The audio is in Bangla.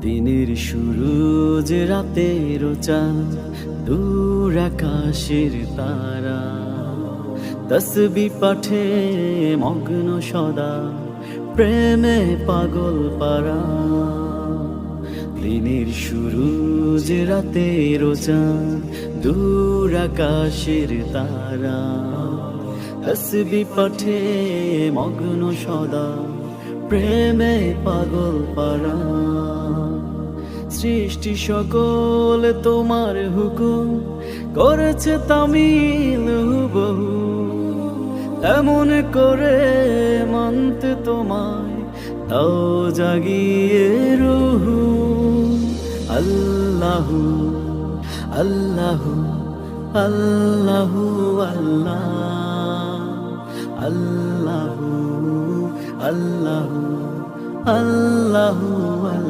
দিনের যে রাতের চাঁদ, দূর আকাশের তারা। তসবি পাঠে মগ্ন সদা, প্রেমে পাগল পারা। দিনের যে রাতের চাঁদ, দূর আকাশের তারা। তসবি পাঠে মগ্ন সদা, প্রেমে পাগল পারা। সৃষ্টি সকল তোমার হুকুম করেছে তামিল হুবহু। এমন করে মানতে তোমায় তাও জাগিয়ে রুহু। আল্লাহু আল্লাহু আল্লাহু, আল্লাহ। আল্লাহু আল্লাহু আল্লাহু, আল্লাহ।